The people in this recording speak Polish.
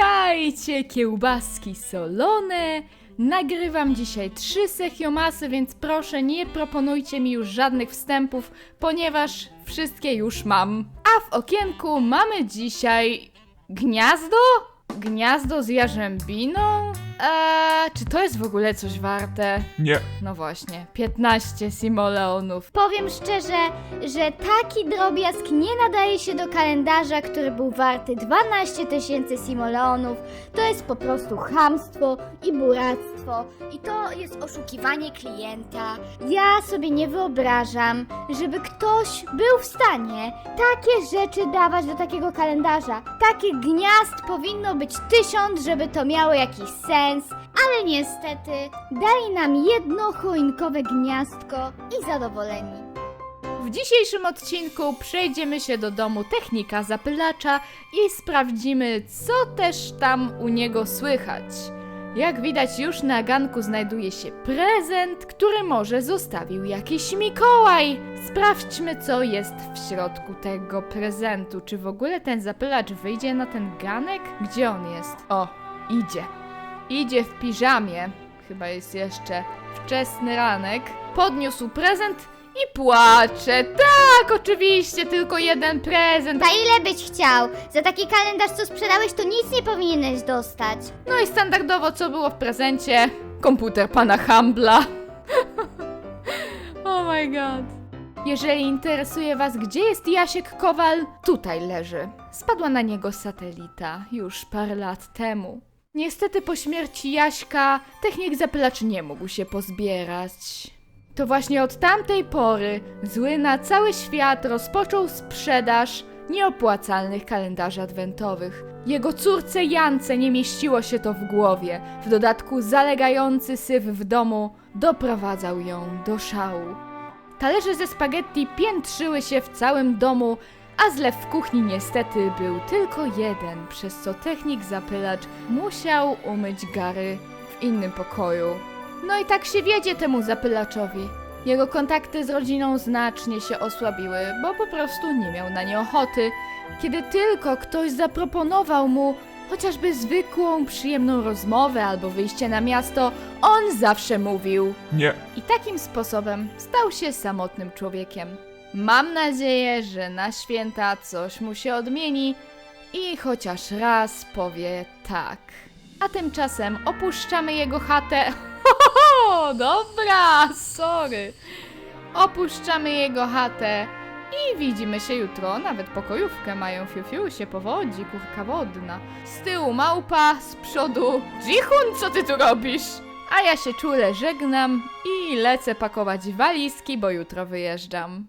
Witajcie, kiełbaski solone. Nagrywam dzisiaj trzy sechiomasy, więc proszę nie proponujcie mi już żadnych wstępów, ponieważ wszystkie już mam. A w okienku mamy dzisiaj gniazdo? Gniazdo z jarzębiną? Eee, czy to jest w ogóle coś warte? Nie. No właśnie, 15 simoleonów. Powiem szczerze, że taki drobiazg nie nadaje się do kalendarza, który był warty 12 tysięcy simoleonów. To jest po prostu chamstwo i buractwo. I to jest oszukiwanie klienta. Ja sobie nie wyobrażam, żeby ktoś był w stanie takie rzeczy dawać do takiego kalendarza. Takich gniazd powinno być tysiąc, żeby to miało jakiś sens. Ale niestety dali nam jedno choinkowe gniazdko i zadowoleni. W dzisiejszym odcinku przejdziemy się do domu technika zapylacza i sprawdzimy, co też tam u niego słychać. Jak widać, już na ganku znajduje się prezent, który może zostawił jakiś Mikołaj. Sprawdźmy, co jest w środku tego prezentu. Czy w ogóle ten zapylacz wyjdzie na ten ganek? Gdzie on jest? O, idzie. Idzie w piżamie. Chyba jest jeszcze wczesny ranek. Podniósł prezent i płacze. Tak, oczywiście, tylko jeden prezent. Za ile byś chciał? Za taki kalendarz, co sprzedałeś, to nic nie powinieneś dostać. No i standardowo, co było w prezencie? Komputer pana Hambla. oh my god. Jeżeli interesuje Was, gdzie jest Jasiek Kowal, tutaj leży. Spadła na niego satelita już parę lat temu. Niestety po śmierci Jaśka technik zapylacz nie mógł się pozbierać. To właśnie od tamtej pory zły na cały świat rozpoczął sprzedaż nieopłacalnych kalendarzy adwentowych. Jego córce Jance nie mieściło się to w głowie. W dodatku zalegający syf w domu doprowadzał ją do szału. Talerze ze spaghetti piętrzyły się w całym domu, a zlew w kuchni niestety był tylko jeden, przez co technik zapylacz musiał umyć gary w innym pokoju. No i tak się wiedzie temu zapylaczowi. Jego kontakty z rodziną znacznie się osłabiły, bo po prostu nie miał na nie ochoty. Kiedy tylko ktoś zaproponował mu chociażby zwykłą, przyjemną rozmowę albo wyjście na miasto, on zawsze mówił. Nie. I takim sposobem stał się samotnym człowiekiem. Mam nadzieję, że na święta coś mu się odmieni i chociaż raz powie tak. A tymczasem opuszczamy jego chatę. Ho, dobra, sorry. Opuszczamy jego chatę i widzimy się jutro. Nawet pokojówkę mają fiu, fiu się powodzi, kurka wodna. Z tyłu małpa, z przodu Jichun, co ty tu robisz? A ja się czule żegnam i lecę pakować walizki, bo jutro wyjeżdżam.